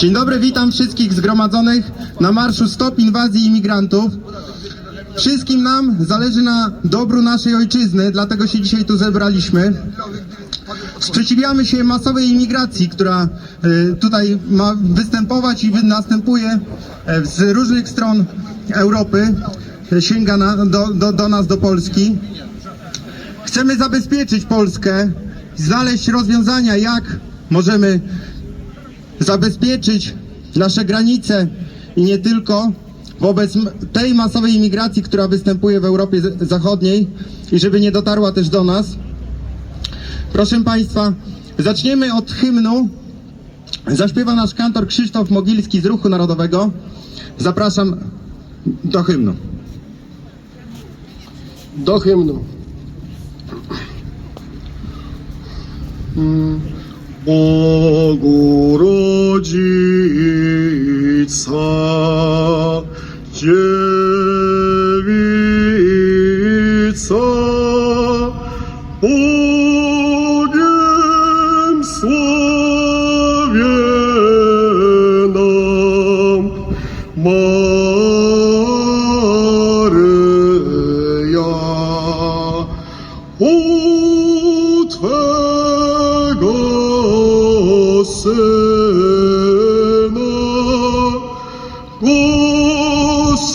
Dzień dobry, witam wszystkich zgromadzonych na marszu Stop Inwazji Imigrantów. Wszystkim nam zależy na dobru naszej ojczyzny, dlatego się dzisiaj tu zebraliśmy. Sprzeciwiamy się masowej imigracji, która e, tutaj ma występować i następuje e, z różnych stron Europy, e, sięga na, do, do, do nas, do Polski. Chcemy zabezpieczyć Polskę, znaleźć rozwiązania, jak możemy zabezpieczyć nasze granice i nie tylko wobec tej masowej imigracji, która występuje w Europie Zachodniej i żeby nie dotarła też do nas. Proszę Państwa, zaczniemy od hymnu. Zaśpiewa nasz kantor Krzysztof Mogilski z Ruchu Narodowego. Zapraszam do hymnu. Do hymnu. Mm. Bogu rodzica, dziewica, Bogiem sławioną, Maryja, u Twego Syna, Господі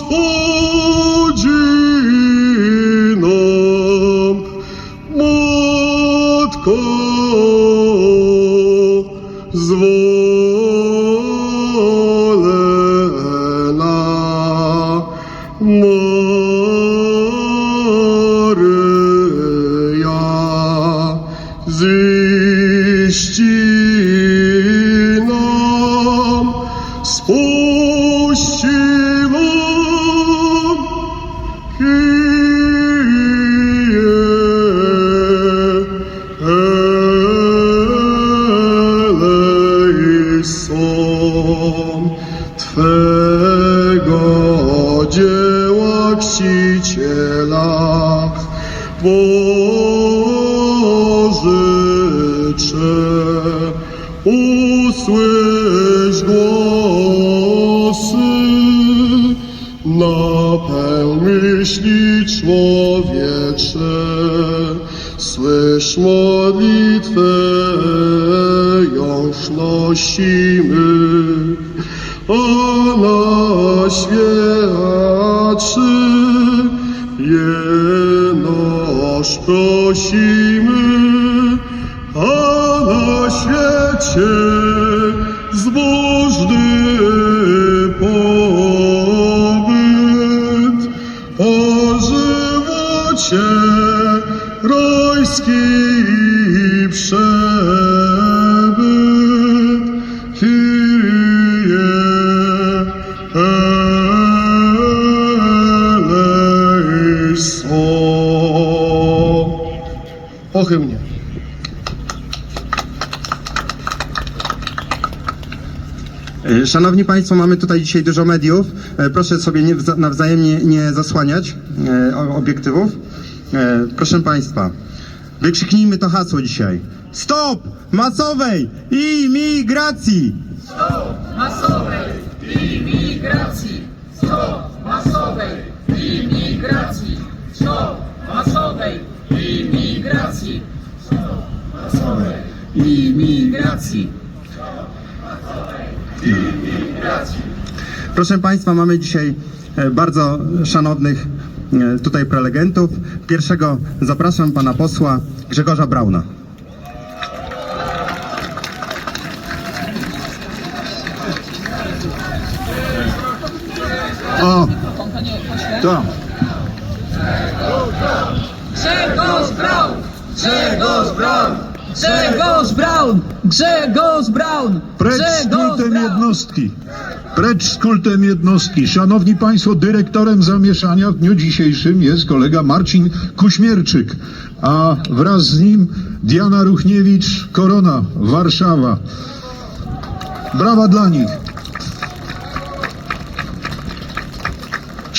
нам, матко зволена, Мария, звіщі. Usłysz głosy. Napełń myśli człowiecze, słysz modlitwę, jąż nosimy, a na światszy jenoż prosimy, a na świecie zbożny pobyt, o żywocie rajski przebyt, Kyrie eleison. O Szanowni Państwo, mamy tutaj dzisiaj dużo mediów. E, Proszę sobie nie, wza- nawzajem nie, nie zasłaniać e, obiektywów. E, Proszę Państwa, wykrzyknijmy to hasło dzisiaj. Stop masowej imigracji! masowej imigracji! Stop masowej imigracji! Stop masowej imigracji! Stop masowej imigracji! Proszę Państwa, mamy dzisiaj e, bardzo szanownych e, tutaj prelegentów. Pierwszego zapraszam pana posła Grzegorza Brauna. O, to. Grzegorz Braun! Grzegorz Braun! Grzegorz Braun! Grzegorz Braun! Precz z kultem jednostki. Precz z kultem jednostki. Szanowni Państwo, dyrektorem zamieszania w dniu dzisiejszym jest kolega Marcin Kuśmierczyk, a wraz z nim Diana Ruchniewicz, Korona, Warszawa. Brawa dla nich.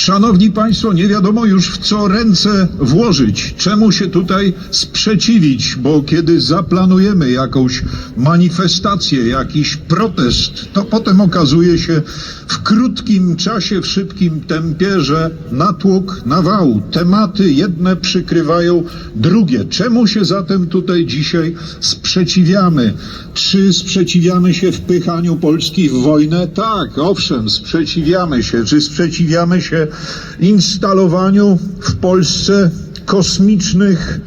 Szanowni Państwo, nie wiadomo już w co ręce włożyć, czemu się tutaj sprzeciwić, bo kiedy zaplanujemy jakąś manifestację, jakiś protest, to potem okazuje się w krótkim czasie, w szybkim tempie, że natłok nawału, tematy jedne przykrywają drugie. Czemu się zatem tutaj dzisiaj sprzeciwiamy? Czy sprzeciwiamy się wpychaniu Polski w wojnę? Tak, owszem, sprzeciwiamy się. Czy sprzeciwiamy się instalowaniu w Polsce kosmicznych,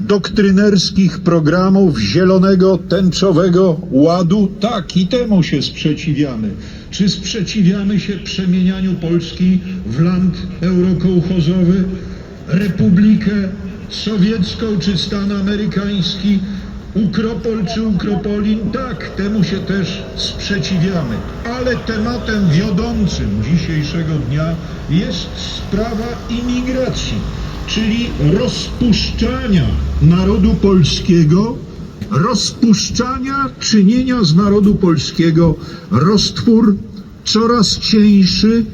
doktrynerskich programów zielonego, tęczowego ładu? Tak, i temu się sprzeciwiamy. Czy sprzeciwiamy się przemienianiu Polski w land eurokołchozowy, republikę sowiecką czy stan amerykański, Ukropol czy Ukropolin? Tak, temu się też sprzeciwiamy. Ale tematem wiodącym dzisiejszego dnia jest sprawa imigracji, czyli rozpuszczania narodu polskiego, rozpuszczania, czynienia z narodu polskiego roztwór coraz cieńszy,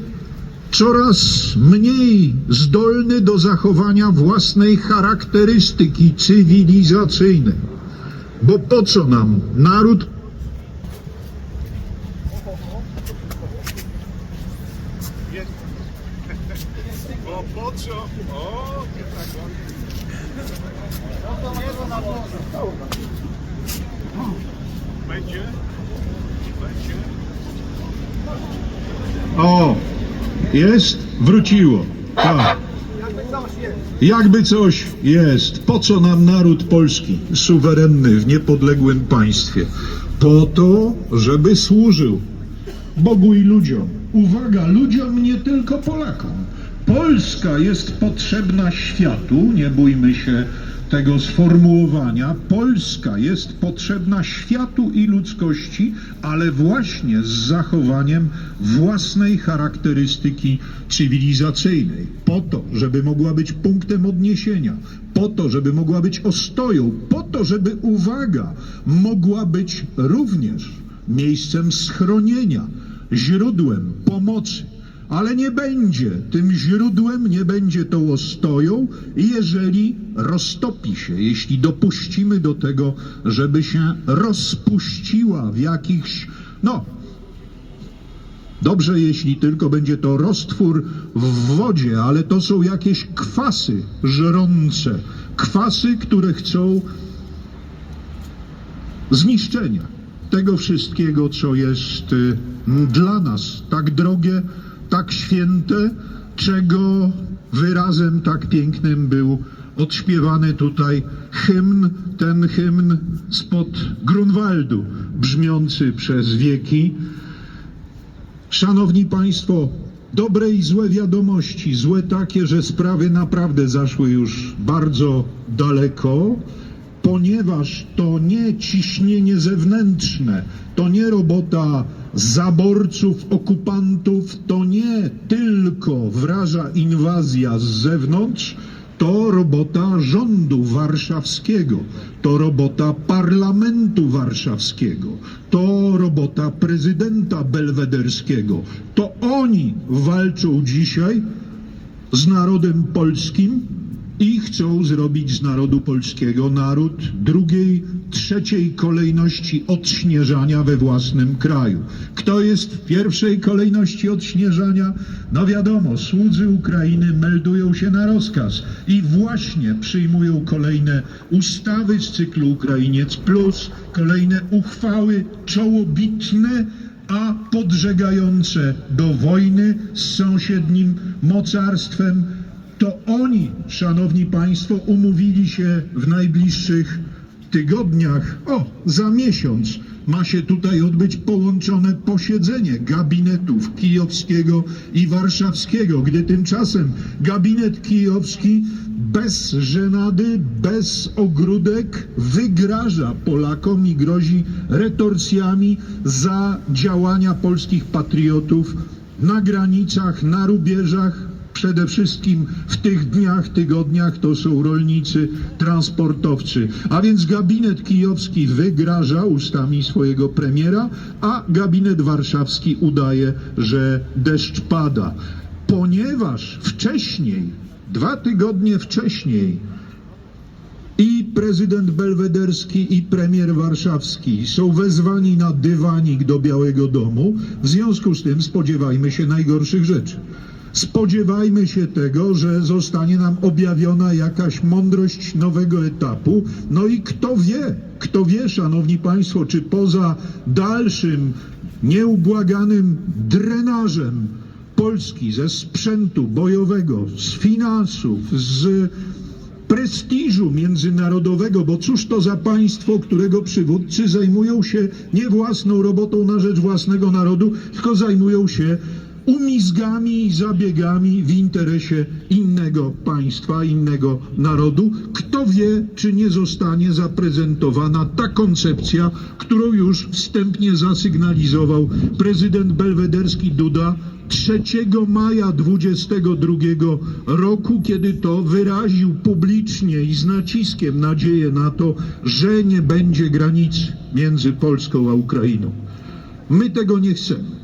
coraz mniej zdolny do zachowania własnej charakterystyki cywilizacyjnej. Bo po co nam naród O, jest? Wróciło. Tak. Jakby coś jest. Po co nam naród polski, suwerenny w niepodległym państwie? Po to, żeby służył Bogu i ludziom. Uwaga, ludziom nie tylko Polakom. Polska jest potrzebna światu, nie bójmy się tego sformułowania. Polska jest potrzebna światu i ludzkości, ale właśnie z zachowaniem własnej charakterystyki cywilizacyjnej. Po to, żeby mogła być punktem odniesienia, po to, żeby mogła być ostoją, po to, żeby, uwaga, mogła być również miejscem schronienia, źródłem pomocy. Ale nie będzie. Tym źródłem, nie będzie tą ostoją, jeżeli roztopi się, jeśli dopuścimy do tego, żeby się rozpuściła w jakichś, no, Dobrze, jeśli tylko będzie to roztwór w wodzie, ale to są jakieś kwasy żrące, kwasy, które chcą zniszczenia tego wszystkiego, co jest y, dla nas tak drogie, tak święte, czego wyrazem tak pięknym był odśpiewany tutaj hymn, ten hymn spod Grunwaldu, brzmiący przez wieki. Szanowni Państwo, dobre i złe wiadomości. Złe takie, że sprawy naprawdę zaszły już bardzo daleko, ponieważ to nie ciśnienie zewnętrzne, to nie robota zaborców, okupantów, to nie tylko wraża inwazja z zewnątrz, to robota rządu warszawskiego, to robota parlamentu warszawskiego, to robota prezydenta belwederskiego. To oni walczą dzisiaj z narodem polskim i chcą zrobić z narodu polskiego naród drugiej, trzeciej kolejności odśnieżania we własnym kraju. Kto jest w pierwszej kolejności odśnieżania? No wiadomo, słudzy Ukrainy meldują się na rozkaz i właśnie przyjmują kolejne ustawy z cyklu Ukrainiec Plus, kolejne uchwały czołobitne, a podżegające do wojny z sąsiednim mocarstwem, to oni, szanowni państwo, umówili się w najbliższych tygodniach, o, za miesiąc ma się tutaj odbyć połączone posiedzenie gabinetów kijowskiego i warszawskiego, gdy tymczasem gabinet kijowski bez żenady, bez ogródek wygraża Polakom i grozi retorsjami za działania polskich patriotów na granicach, na rubieżach, Przede wszystkim w tych dniach, tygodniach to są rolnicy, transportowcy. A więc gabinet kijowski wygraża ustami swojego premiera, a gabinet warszawski udaje, że deszcz pada. ponieważ wcześniej, dwa tygodnie wcześniej, i prezydent belwederski, i premier warszawski są wezwani na dywanik do Białego Domu. W związku z tym spodziewajmy się najgorszych rzeczy. Spodziewajmy się tego, że zostanie nam objawiona jakaś mądrość nowego etapu. No i kto wie, kto wie, szanowni państwo, czy poza dalszym, nieubłaganym drenażem Polski ze sprzętu bojowego, z finansów, z prestiżu międzynarodowego, bo cóż to za państwo, którego przywódcy zajmują się nie własną robotą na rzecz własnego narodu, tylko zajmują się umizgami i zabiegami w interesie innego państwa, innego narodu. Kto wie, czy nie zostanie zaprezentowana ta koncepcja, którą już wstępnie zasygnalizował prezydent belwederski Duda 3 maja 22 roku, kiedy to wyraził publicznie i z naciskiem nadzieję na to, że nie będzie granicy między Polską a Ukrainą. My tego nie chcemy.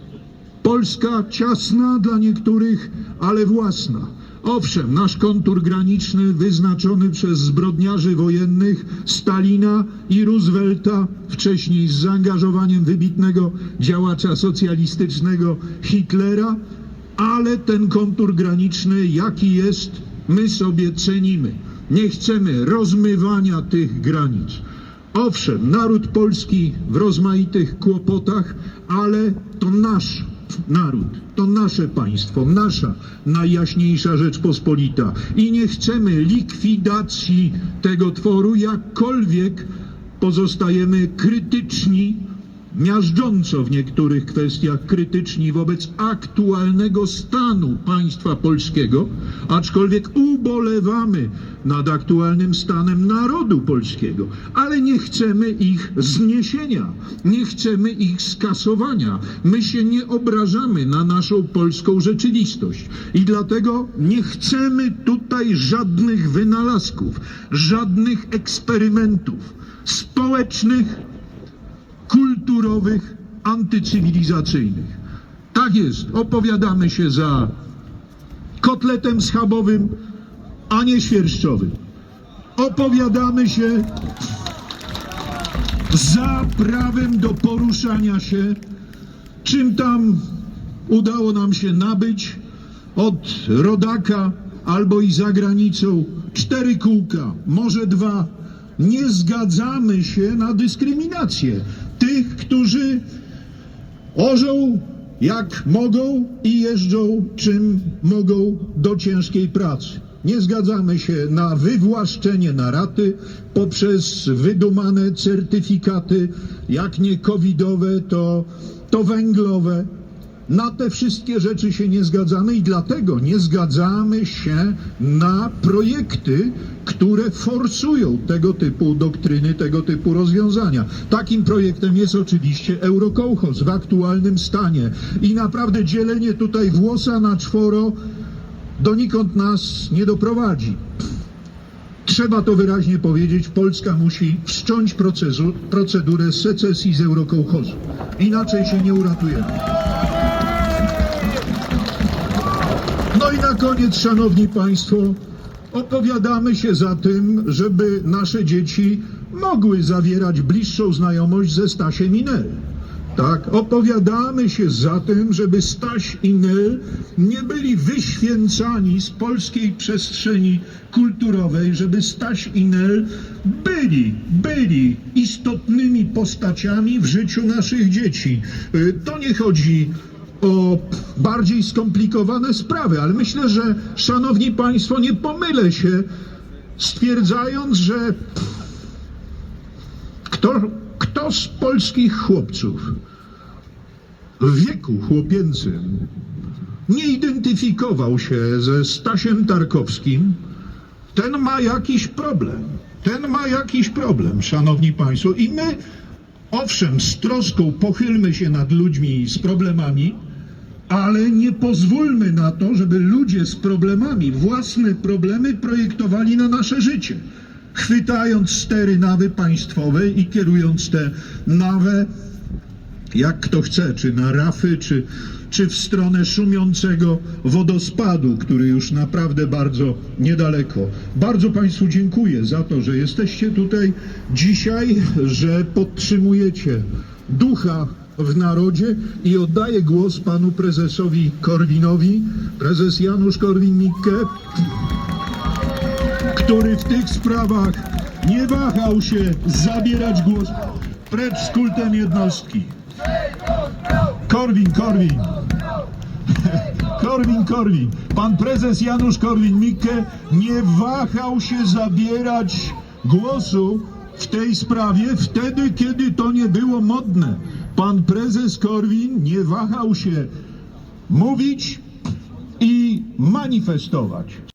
Polska ciasna dla niektórych, ale własna. Owszem, nasz kontur graniczny wyznaczony przez zbrodniarzy wojennych Stalina i Roosevelta, wcześniej z zaangażowaniem wybitnego działacza socjalistycznego Hitlera, ale ten kontur graniczny, jaki jest, my sobie cenimy. Nie chcemy rozmywania tych granic. Owszem, naród polski w rozmaitych kłopotach, ale to nasz naród, to nasze państwo, nasza najjaśniejsza Rzeczpospolita. I nie chcemy likwidacji tego tworu, jakkolwiek pozostajemy krytyczni, miażdżąco w niektórych kwestiach krytyczni wobec aktualnego stanu państwa polskiego, aczkolwiek ubolewamy nad aktualnym stanem narodu polskiego, ale nie chcemy ich zniesienia, nie chcemy ich skasowania. My się nie obrażamy na naszą polską rzeczywistość i dlatego nie chcemy tutaj żadnych wynalazków, żadnych eksperymentów społecznych, kulturowych, antycywilizacyjnych. Tak jest, opowiadamy się za kotletem schabowym, a nie świerszczowym. Opowiadamy się za prawem do poruszania się, czym tam udało nam się nabyć od rodaka albo i za granicą cztery kółka, może dwa. Nie zgadzamy się na dyskryminację tych, którzy orzą jak mogą i jeżdżą czym mogą do ciężkiej pracy. Nie zgadzamy się na wywłaszczenie na raty poprzez wydumane certyfikaty, jak nie covidowe, to, to węglowe. Na te wszystkie rzeczy się nie zgadzamy i dlatego nie zgadzamy się na projekty, które forsują tego typu doktryny, tego typu rozwiązania. Takim projektem jest oczywiście Eurokołchoz w aktualnym stanie i naprawdę dzielenie tutaj włosa na czworo donikąd nas nie doprowadzi. Trzeba to wyraźnie powiedzieć, Polska musi wszcząć procesu, procedurę secesji z Eurokołchozu. Inaczej się nie uratujemy. No i na koniec, szanowni państwo, opowiadamy się za tym, żeby nasze dzieci mogły zawierać bliższą znajomość ze Stasiem i Nel. Tak, opowiadamy się za tym, żeby Staś i Nel nie byli wyświęcani z polskiej przestrzeni kulturowej, żeby Staś i Nel byli, byli istotnymi postaciami w życiu naszych dzieci. Y, To nie chodzi o bardziej skomplikowane sprawy, ale myślę, że szanowni państwo, nie pomylę się stwierdzając, że kto, kto z polskich chłopców w wieku chłopięcym nie identyfikował się ze Stasiem Tarkowskim, ten ma jakiś problem. Ten ma jakiś problem, szanowni państwo. I my, owszem, z troską pochylmy się nad ludźmi z problemami, ale nie pozwólmy na to, żeby ludzie z problemami, własne problemy projektowali na nasze życie. Chwytając stery nawy państwowej i kierując te nawe jak kto chce, czy na rafy, czy, czy w stronę szumiącego wodospadu, który już naprawdę bardzo niedaleko. Bardzo Państwu dziękuję za to, że jesteście tutaj dzisiaj, że podtrzymujecie ducha w narodzie i oddaję głos panu prezesowi Korwinowi, prezes Janusz Korwin-Mikke, który w tych sprawach nie wahał się zabierać głos precz z kultem jednostki. Korwin, Korwin. Korwin, Korwin. Pan prezes Janusz Korwin-Mikke nie wahał się zabierać głosu w tej sprawie wtedy, kiedy to nie było modne. Pan prezes Korwin nie wahał się mówić i manifestować.